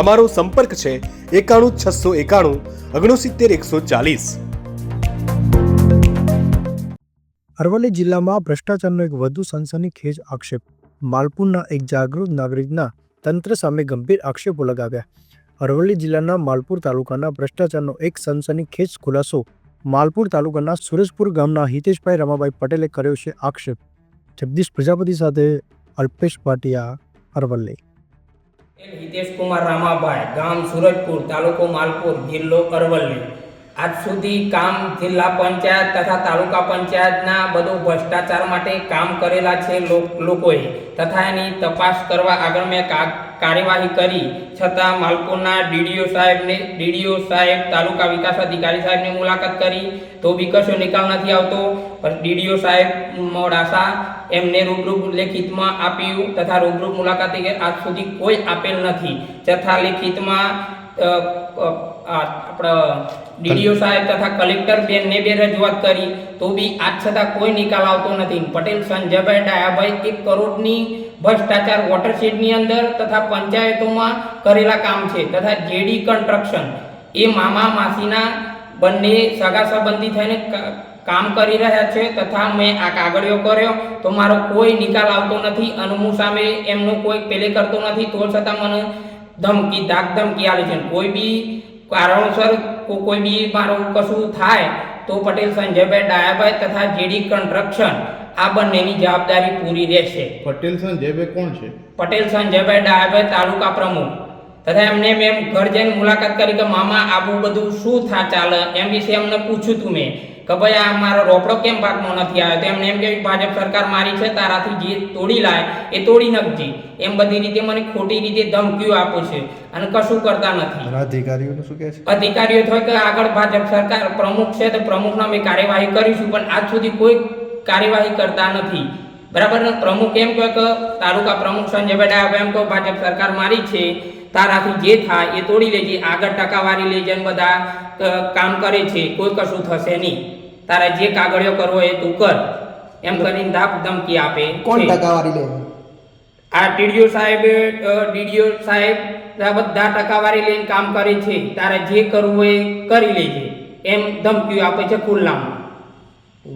અમારો સંપર્ક છે એકાણું છસો એકાણું ઓગણસિત્તેર એકસો ચાલીસ. અરવલ્લી જિલ્લામાં ભ્રષ્ટાચારનો એક વધુ સનસનીખેજ આક્ષેપ. માલપુરના એક જાગૃત નાગરિકના તંત્ર સામે ગંભીર આક્ષેપો લગાવ્યા. અરવલ્લી જિલ્લાના માલપુર તાલુકાના ભ્રષ્ટાચારનો એક સનસનીખેજ ખુલાસો માલપુર તાલુકાના સુરેશપુર ગામના હિતેશભાઈ રમાભાઈ પટેલે કર્યો છે આક્ષેપ. જગદીશ પ્રજાપતિ સાથે અલ્પેશ પાટિયા અરવલ્લી. એલ હિતેશ કુમાર રામાભાઈ, ગામ સુરજપુર, તાલુકો માલપુર, જિલ્લો અરવલ્લી. આજ સુધી કામ જિલ્લા પંચાયત તથા તાલુકા પંચાયતના બધો ભ્રષ્ટાચાર માટે કામ કરેલા છે લોકોએ. તથા એની તપાસ કરવા આગળ મેં કાર્યવાહી કરી. છતાં માલપુરના ડીડીઓ સાહેબને ડીડીઓ સાહેબ, તાલુકા વિકાસ અધિકારી સાહેબની મુલાકાત કરી. તો બી કશો નિકાલ નથી આવતો. ડીડીઓ સાહેબ મોડાસા એમને રૂબરૂ લેખિતમાં આપ્યું તથા રૂબરૂ મુલાકાતે આજ સુધી કોઈ આપેલ નથી. તથા લેખિતમાં આપણા ડીડીઓ સાહેબ તથા કલેક્ટર બેનને બે રજૂઆત કરી. તો બી આજ છતાં કોઈ નિકાલ આવતો નથી. પટેલ સંજયભાઈ ડાયાભાઈ એક કરોડની ભ્રષ્ટાચાર વોટરશેડની અંદર તથા પંચાયતોમાં કરેલા કામ છે તથા જેડી કન્સ્ટ્રક્શન. એ મામા માસીના બંને સગા સંબંધી થઈને કામ કરી રહ્યા છે તથા મેં આ કાગળિયો કર્યો. તો મારો કોઈ નિકાલ આવતો નથી. અને હું સામે એમનું કોઈ પેલે કરતો નથી. તો છતાં મને ધમકી ધાક ધમકી આવે છે. કોઈ બી કારણોસર કોઈ બી મારું કશું થાય તો પટેલ સંજયભાઈ ડાયાભાઈ તથા જેડી કન્સ્ટ્રક્શન આ બંનેની જવાબદારી પૂરી રહેશે. પટેલ સંજયભાઈ કોણ છે? પટેલ સંજયભાઈ ડાયાભાઈ તાલુકા પ્રમુખ. તથા એમને મેં ઘર જઈને મુલાકાત કરી કે મામા આવું બધું શું થા ચાલે? એમ વિશે એમને પૂછ્યું તું મેં. કે ભાઈ આ મારો રોકડો કેમ પાકમાં નથી આવ્યો? તો એમને એમ કે ભાજપ સરકાર મારી છે તારાથી જે તોડી લાય એ તોડી નાખજે. એમ બધી રીતે મને ખોટી રીતે ધમકીઓ આપો છે. અને કશું કરતા નથી. અધિકારીઓનું શું કહે છે? અધિકારીઓ થાય કે આગળ ભાજપ સરકાર પ્રમુખ છે તો પ્રમુખના અમે કાર્યવાહી કરીશું પણ આજ સુધી કોઈ કાર્યવાહી કરતા નથી. બરાબર ને? પ્રમુખ એમ કહે કે તાલુકા પ્રમુખ સંજયભાઈ ડાયાભાઈ એમ કહો ભાજપ સરકાર મારી છે તારાથી જે થાય એ તોડી લેજે આગળ ટકાવારી લઈ જઈને બધા કામ કરે છે કોઈ કશું થશે નહીં. તારે જે કાગળિયો કરવો એ તું કર. એમ કરીને ધાપ ધમકી આપે કોણ ટકાવારી લે? આ ટીડીઓ સાહેબ ડીડીઓ સાહેબ આ બધા ટકાવારી લઈને કામ કરે છે. તારે જે કરવું હોય એ કરી લેજે. એમ ધમકીઓ આપે છે ખુલ્લામાં.